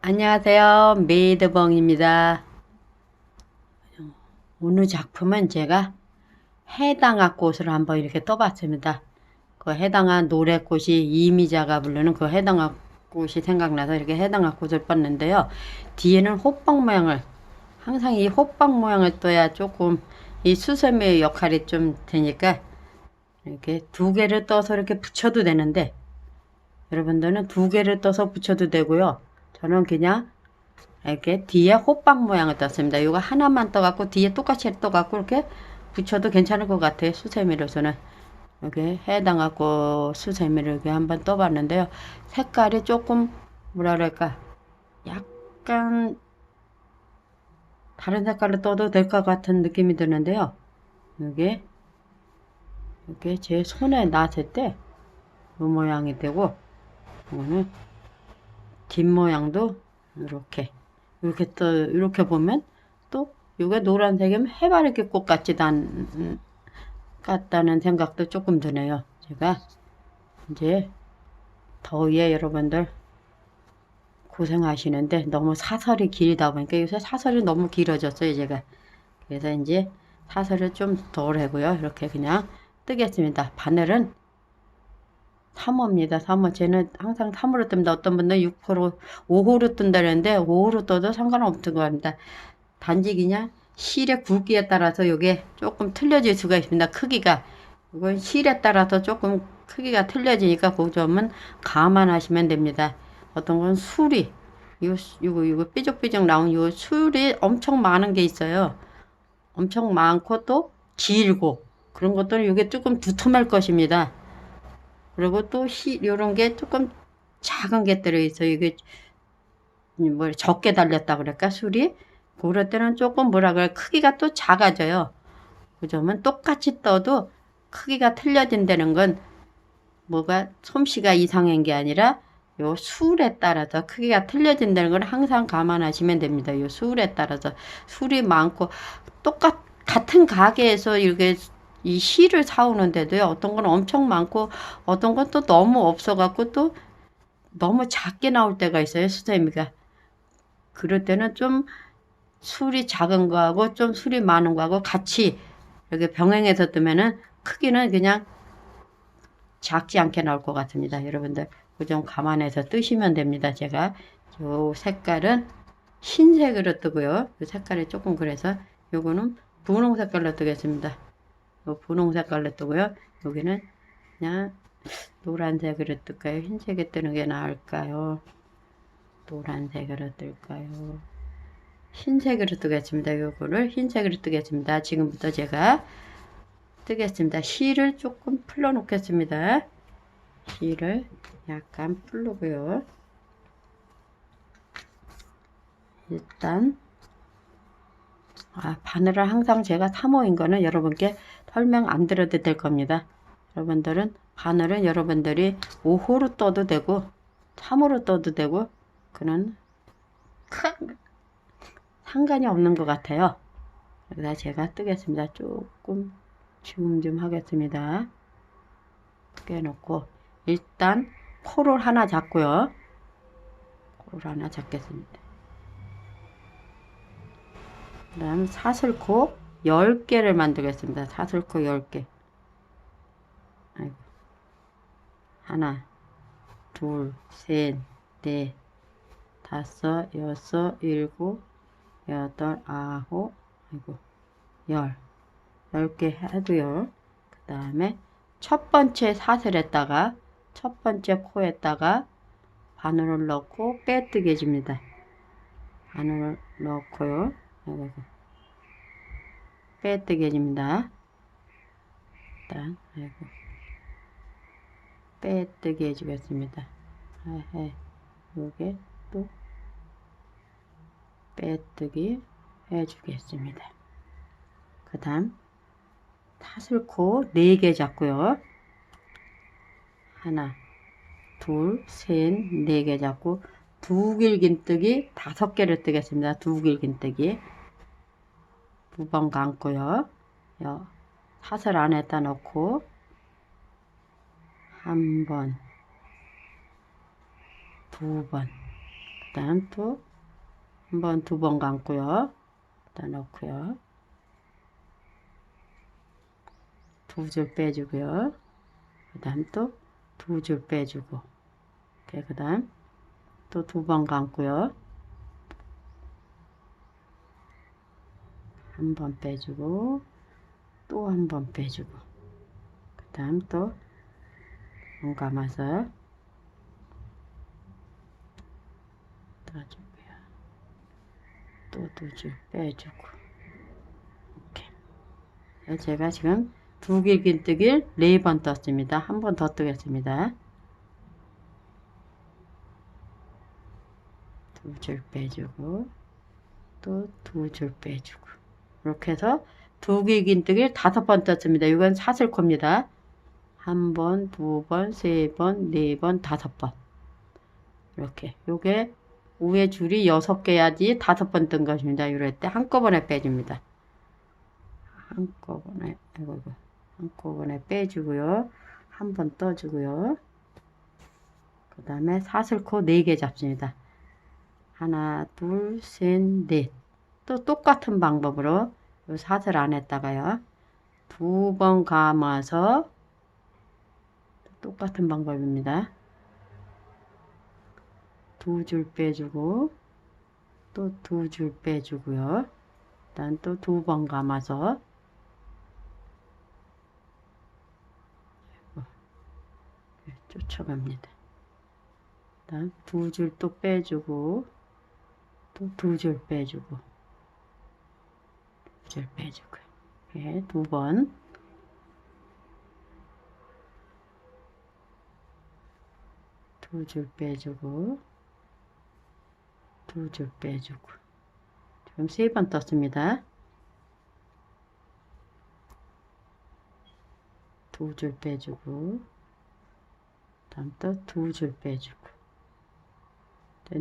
안녕하세요. 메이드벙입니다. 오늘 작품은 제가 해당화 꽃을 한번 이렇게 떠봤습니다. 그 해당화 노래꽃이 이미자가 부르는 그 해당화 꽃이 생각나서 이렇게 해당화 꽃을 뻗는데요. 뒤에는 호빵 모양을 항상 이 호빵 모양을 떠야 조금 이 수세미의 역할이 좀 되니까 이렇게 두 개를 떠서 이렇게 붙여도 되는데 여러분들은 두 개를 떠서 붙여도 되고요. 저는 그냥 이렇게 뒤에 호빵 모양을 떴습니다. 이거 하나만 떠갖고 뒤에 똑같이 떠갖고 이렇게 붙여도 괜찮을 것 같아요. 수세미로서는. 이렇게 해당하고 수세미를 이렇게 한번 떠봤는데요. 색깔이 조금 뭐라 그럴까 약간 다른 색깔로 떠도 될 것 같은 느낌이 드는데요. 이게 이렇게 제 손에 놨을 때 이 모양이 되고 이거는 뒷모양도 이렇게 이렇게 또 이렇게 보면 또 이게 노란색이면 해바라기 꽃 같지도 않 같다는 생각도 조금 드네요. 제가 이제 더위에 여러분들 고생하시는데 너무 사설이 길다 보니까 요새 사설이 너무 길어졌어요. 제가 그래서 이제 사설을 좀 덜 하고요. 이렇게 그냥 뜨겠습니다. 바늘은 3호입니다. 3호. 쟤는 항상 3호로 뜹니다. 어떤 분은 6호로, 5호로 뜬다는데 5호로 떠도 상관없는 거 같습니다. 단지 그냥 실의 굵기에 따라서 이게 조금 틀려질 수가 있습니다. 크기가. 이건 실에 따라서 조금 크기가 틀려지니까 그 점은 감안하시면 됩니다. 어떤 건 술이, 요, 요거, 요거 삐죽삐죽 나온 요 술이 엄청 많은 게 있어요. 엄청 많고 또 길고 그런 것들은 이게 조금 두툼할 것입니다. 그리고 또 시, 요런 게 조금 작은 게 들어있어요. 이게 뭐 적게 달렸다 그럴까 술이 그럴 때는 조금 뭐라 그래 크기가 또 작아져요. 그 점은 똑같이 떠도 크기가 틀려진다는 건 뭐가 솜씨가 이상한 게 아니라 요 술에 따라서 크기가 틀려진다는 걸 항상 감안하시면 됩니다. 요 술에 따라서 술이 많고 똑같 같은 가게에서 이렇게 이 실을 사오는데도요. 어떤 건 엄청 많고 어떤 건 또 너무 없어 갖고 또 너무 작게 나올 때가 있어요. 수세미가. 그럴 때는 좀 술이 작은 거하고 좀 술이 많은 거하고 같이 이렇게 병행해서 뜨면은 크기는 그냥 작지 않게 나올 것 같습니다. 여러분들 그점 감안해서 뜨시면 됩니다. 제가 요 색깔은 흰색으로 뜨고요. 그 색깔이 조금 그래서 요거는 분홍 색깔로 뜨겠습니다. 요 분홍 색깔로 뜨고요. 여기는 그냥 노란색으로 뜰까요? 흰색에 뜨는 게 나을까요? 노란색으로 뜰까요? 흰색으로 뜨겠습니다. 요거를 흰색으로 뜨겠습니다. 지금부터 제가 뜨겠습니다. 실을 조금 풀러 놓겠습니다. 실을 약간 풀르고요. 일단 아, 바늘을 항상 제가 3호인 거는 여러분께 설명 안 드려도 될 겁니다. 여러분들은 바늘은 여러분들이 5호로 떠도 되고 3호로 떠도 되고 그는 큰 상관이 없는 것 같아요. 여기다 제가 뜨겠습니다. 조금 줌좀 하겠습니다. 깨놓고 일단 코를 하나 잡고요. 코를 하나 잡겠습니다. 그 다음 사슬코 10개를 만들겠습니다. 사슬코 10개. 아이고. 하나, 둘, 셋, 넷, 다섯, 여섯, 일곱, 여덟, 아홉, 아이고, 열. 10개 해도요. 그 다음에 첫 번째 사슬에다가 첫 번째 코에다가 바늘을 넣고 빼뜨게 해줍니다. 바늘을 넣고요. 아이고. 빼뜨게 해줍니다. 일단, 아이고. 빼뜨게 해주겠습니다. 해, 요게 또 빼뜨기 해주겠습니다. 그 다음, 타슬코 4개 잡고요. 하나, 둘, 셋, 네 개 잡고 두 길긴뜨기 다섯 개를 뜨겠습니다. 두 길긴뜨기 두 번 감고요. 여, 사슬 안에다 넣고 한 번, 두 번, 그 다음 또 한 번, 두 번 감고요. 다 넣고요. 두 줄 빼주고요. 그 다음 또 두 줄 빼주고 그 다음 또 두 번 감고요. 한 번 빼주고 또 한 번 빼주고 그 다음 또번 감아서 떠주고 요. 또두줄 빼주고 이렇게 제가 지금 두길 긴뜨기를 네 번 떴습니다. 한 번 더 뜨겠습니다. 두 줄 빼주고 또 두 줄 빼주고 이렇게 해서 두길 긴뜨기를 다섯 번 떴습니다. 이건 사슬코입니다. 한 번, 두 번, 세 번, 네 번, 다섯 번 이렇게 요게 위에 줄이 여섯 개야지 다섯 번뜬 것입니다. 이럴 때 한꺼번에 빼줍니다. 한꺼번에 아이고 이거 한꺼번에 빼주고요. 한 번 떠주고요. 그 다음에 사슬코 4개 잡습니다. 하나, 둘, 셋, 넷. 또 똑같은 방법으로 요 사슬 안에다가요. 두 번 감아서 똑같은 방법입니다. 두 줄 빼주고 또 두 줄 빼주고요. 일단 또 두 번 감아서 쫓아갑니다. 일단 두 줄 또 빼주고 또 두 줄 빼주고 두 줄 빼주고 이렇게 두번 두 줄 빼주고 두 줄 빼주고 지금 세 번 떴습니다. 두 줄 빼주고 다음 또 두 줄 빼주고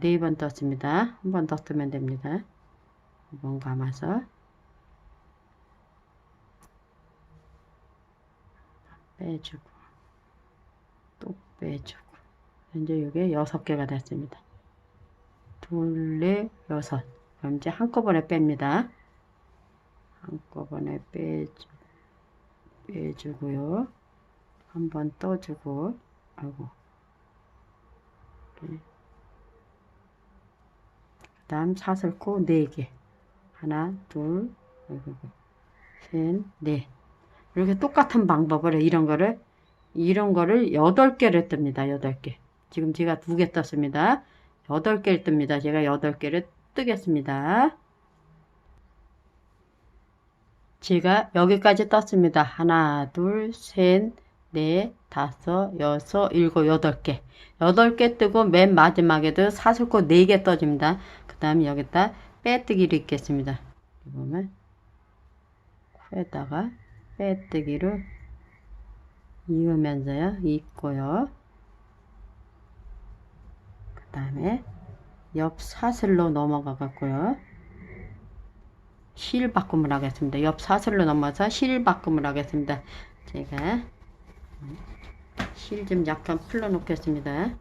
네 번 떴습니다. 한 번 더 뜨면 됩니다. 한 번 감아서 빼주고 또 빼주고 이제 이게 여섯 개가 됐습니다. 둘, 넷, 여섯. 그럼 이제 한꺼번에 뺍니다. 한꺼번에 빼주, 빼주고요. 한번 떠주고, 아이고. 그 다음 사슬코 4개. 하나, 둘, 셋, 넷. 이렇게 똑같은 방법으로 이런 거를, 이런 거를 8개를 뜹니다. 8개. 지금 제가 두 개 떴습니다. 8개를 뜹니다. 제가 8개를 뜨겠습니다. 제가 여기까지 떴습니다. 하나, 둘, 셋, 넷, 다섯, 여섯, 일곱, 여덟 개. 여덟 개 뜨고 맨 마지막에도 사슬코 4개 떠줍니다. 그 다음 여기다 빼뜨기를 있겠습니다. 보면 코에다가 빼뜨기를 이으면서요. 있고요. 그 다음에 옆 사슬로 넘어가 갖고요. 실 바꿈을 하겠습니다. 옆 사슬로 넘어서 실 바꿈을 하겠습니다. 제가 실 좀 약간 풀러 놓겠습니다.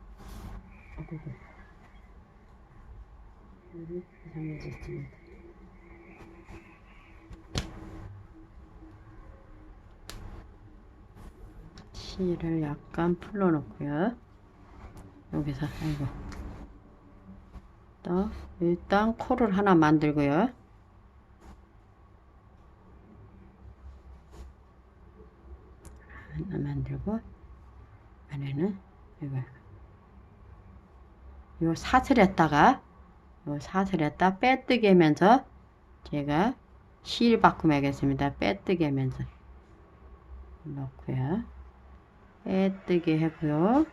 실을 약간 풀러 놓고요. 여기서 아이고 또 일단 코를 하나 만들고요. 하나 만들고 안에는 이거 요 사슬에다가 요 사슬에다 빼뜨기 하면서 제가 실 바꿈하겠습니다. 빼뜨기 하면서 넣고요. 빼뜨기 하고요.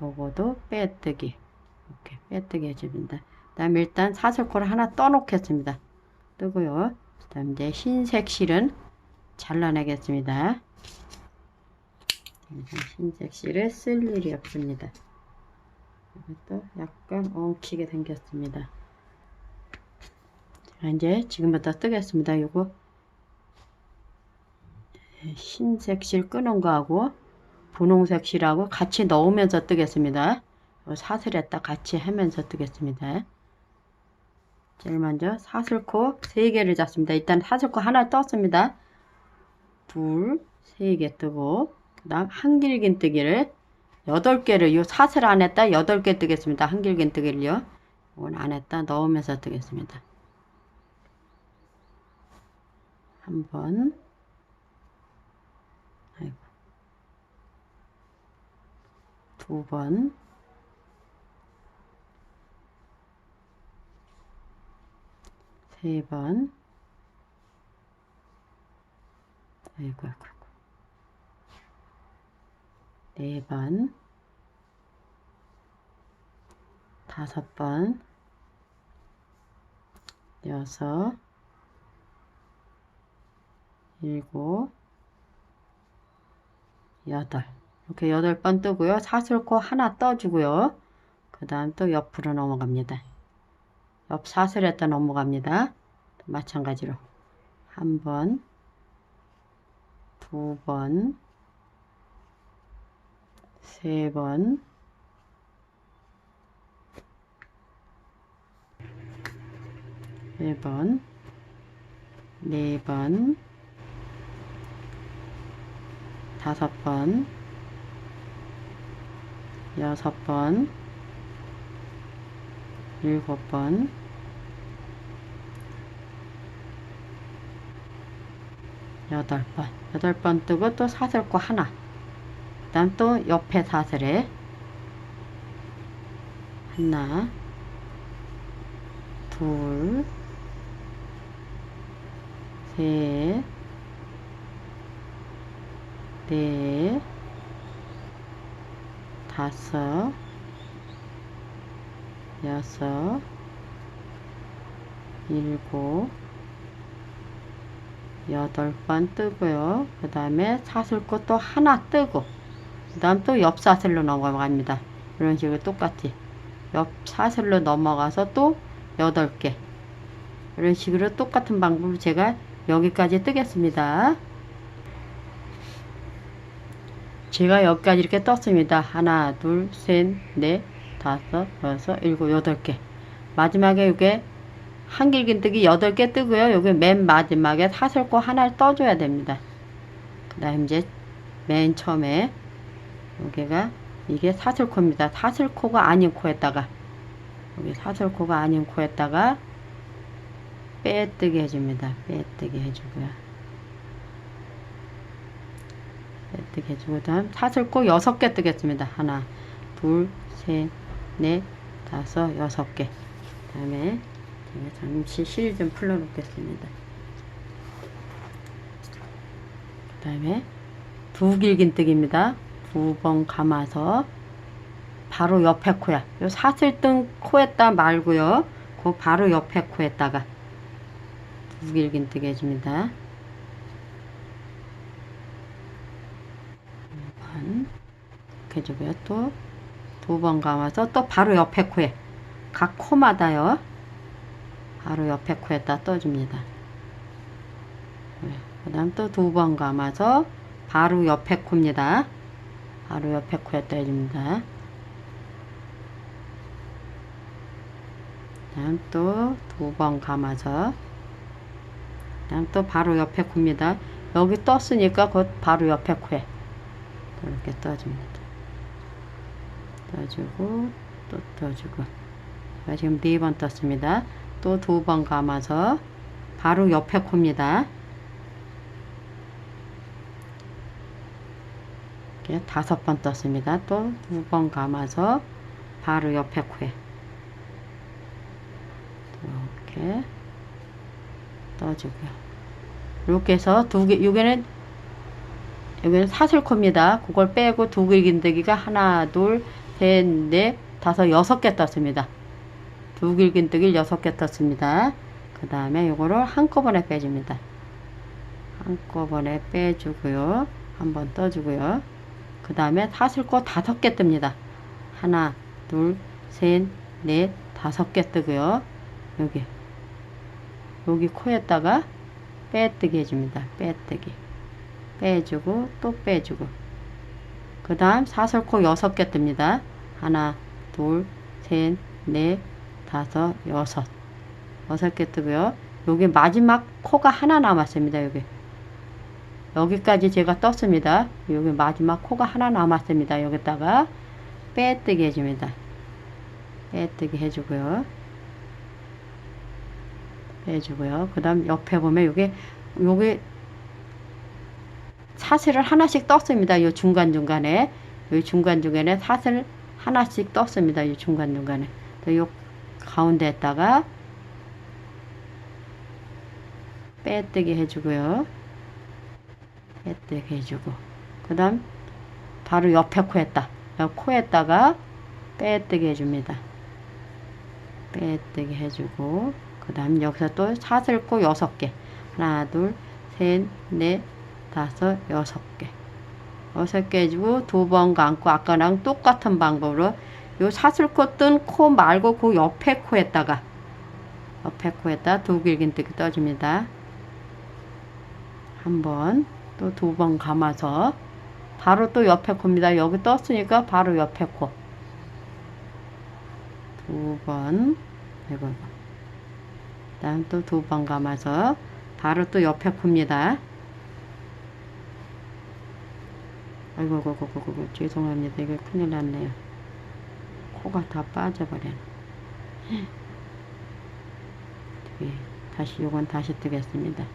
요거도 빼뜨기 이렇게 빼뜨기 해줍니다. 그 다음에 일단 사슬코를 하나 떠놓겠습니다. 뜨고요. 그 다음 이제 흰색 실은 잘라내겠습니다. 흰색 실을 쓸 일이 없습니다. 이것도 약간 엉키게 생겼습니다. 자, 이제 지금부터 뜨겠습니다. 요거 흰색 실 끄는 거하고 분홍색 실하고 같이 넣으면서 뜨겠습니다. 요 사슬에다 같이 하면서 뜨겠습니다. 제일 먼저 사슬코 3개를 잡습니다. 일단 사슬코 하나 떴습니다. 둘, 세 개 뜨고 그 다음 한길긴뜨기를 8개를 요 사슬 안에다 8개 뜨겠습니다. 한길긴뜨기를요. 이건 안에다 넣으면서 뜨겠습니다. 한 번, 아이고, 두 번, 세 번, 아이고, 아이고, 아이고. 네 번, 다섯 번, 여섯, 일곱, 여덟. 이렇게 여덟 번 뜨고요. 사슬코 하나 떠주고요. 그 다음 또 옆으로 넘어갑니다. 옆 사슬에다 넘어갑니다. 또 마찬가지로 한 번, 두 번, 세 번, 네 번, 네 번, 다섯 번, 여섯 번, 일곱 번, 여덟 번, 여덟 번 뜨고 또 사슬코 하나. 그 다음 또 옆에 사슬에 하나, 둘, 셋, 넷, 다섯, 여섯, 일곱, 여덟 번 뜨고요. 그 다음에 사슬코 또 하나 뜨고, 그 다음 또 옆 사슬로 넘어갑니다. 이런 식으로 똑같이. 옆 사슬로 넘어가서 또 여덟 개. 이런 식으로 똑같은 방법으로 제가 여기까지 뜨겠습니다. 제가 여기까지 이렇게 떴습니다. 하나, 둘, 셋, 넷, 다섯, 여섯, 일곱, 여덟 개. 마지막에 이게 한길긴뜨기 여덟 개 뜨고요. 여기 맨 마지막에 사슬코 하나를 떠줘야 됩니다. 그 다음 이제 맨 처음에 여기가 이게 사슬코입니다. 사슬코가 아닌 코에다가 여기 사슬코가 아닌 코에다가 빼뜨기 해줍니다. 빼뜨기 해주고요. 빼뜨기 해주고 다음 사슬코 여섯 개 뜨겠습니다. 하나, 둘, 셋, 넷, 다섯, 여섯 개. 다음에 잠시 실 좀 풀어 놓겠습니다. 그 다음에 두 길긴뜨기입니다. 두 번 감아서 바로 옆에 코야. 요 사슬등 코에다 말고요. 그 바로 옆에 코에다가 두 길긴뜨기 해줍니다. 한 이렇게 해주고요. 또 두 번 감아서 또 바로 옆에 코에 각 코마다요. 바로 옆에 코에다 떠줍니다. 그 다음 또 두 번 감아서 바로 옆에 코입니다. 바로 옆에 코에다 해줍니다. 다음 또 두 번 감아서 다음 또 바로 옆에 코입니다. 여기 떴으니까 곧 바로 옆에 코에 이렇게 떠줍니다. 떠주고 또 떠주고 지금 네 번 떴습니다. 또 두 번 감아서 바로 옆에 코입니다. 이렇게 다섯 번 떴습니다. 또 두 번 감아서 바로 옆에 코에 이렇게 떠주고요. 이렇게 해서 두 개, 여기는 여기는 사슬코입니다. 그걸 빼고 두 길긴뜨기가 하나, 둘, 셋, 넷, 다섯, 여섯 개 떴습니다. 두 길긴뜨기를 여섯 개 떴습니다. 그 다음에 요거를 한꺼번에 빼줍니다. 한꺼번에 빼주고요. 한번 떠주고요. 그 다음에 사슬코 다섯 개 뜹니다. 하나, 둘, 셋, 넷, 다섯 개 뜨고요. 여기. 여기 코에다가 빼뜨기 해줍니다. 빼뜨기. 빼주고, 또 빼주고. 그 다음 사슬코 여섯 개 뜹니다. 하나, 둘, 셋, 넷, 다섯, 여섯. 여섯 개 뜨고요. 여기 마지막 코가 하나 남았습니다. 여기. 여기까지 제가 떴습니다. 여기 마지막 코가 하나 남았습니다. 여기다가 빼뜨기 해줍니다. 빼뜨기 해주고요. 빼주고요. 그 다음 옆에 보면 여기, 여기 사슬을 하나씩 떴습니다. 이 중간중간에. 이 중간중간에 사슬 하나씩 떴습니다. 이 중간중간에. 이 가운데에다가 빼뜨기 해주고요. 빼뜨기 해주고. 그 다음 바로 옆에 코에다. 옆 코에다가 빼뜨기 해줍니다. 빼뜨기 해주고. 그 다음 여기서 또 사슬코 여섯 개. 하나, 둘, 셋, 넷, 다섯, 여섯 개. 여섯 개 해주고 두 번 감고 아까랑 똑같은 방법으로 요 사슬코 뜬 코 말고 그 옆에 코에다가 옆에 코에다 두 길긴뜨기 떠줍니다. 한 번, 또 두 번 감아서 바로 또 옆에 코입니다. 여기 떴으니까 바로 옆에 코. 두 번, 이거. 다음 또 두 번 감아서 바로 또 옆에 코입니다. 아이고, 아이고, 아이고, 죄송합니다. 이거 큰일 났네요. 코가 다 빠져버렸네. 예, 다시, 요건 다시 뜨겠습니다.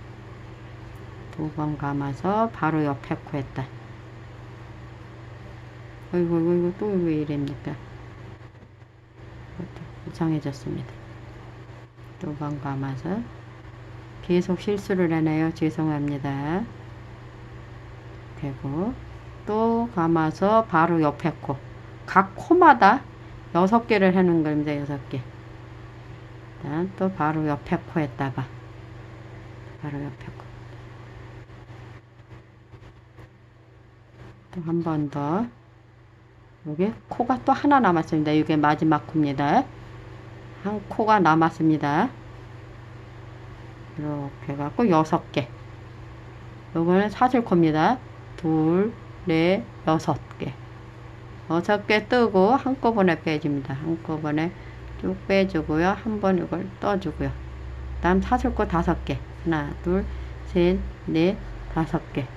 두 번 감아서 바로 옆에 코에다. 아이고, 아이고, 이거 또 왜? 이것도 이상해졌습니다. 두 번 감아서 계속 실수를 하네요. 죄송합니다. 되고 또 감아서 바로 옆에 코. 각 코마다 여섯 개를 하는 겁니다. 여섯 개. 일단 또 바로 옆에 코에다가 바로 옆에 코. 또 한 번 더. 여기 코가 또 하나 남았습니다. 이게 마지막 코입니다. 한 코가 남았습니다. 이렇게 해갖고 여섯 개. 요거는 사슬 코입니다. 둘, 넷, 여섯 개. 여섯 개 뜨고 한꺼번에 빼줍니다. 한꺼번에 쭉 빼주고요. 한 번 이걸 떠주고요. 다음 사슬코 다섯 개. 하나, 둘, 셋, 넷, 다섯 개.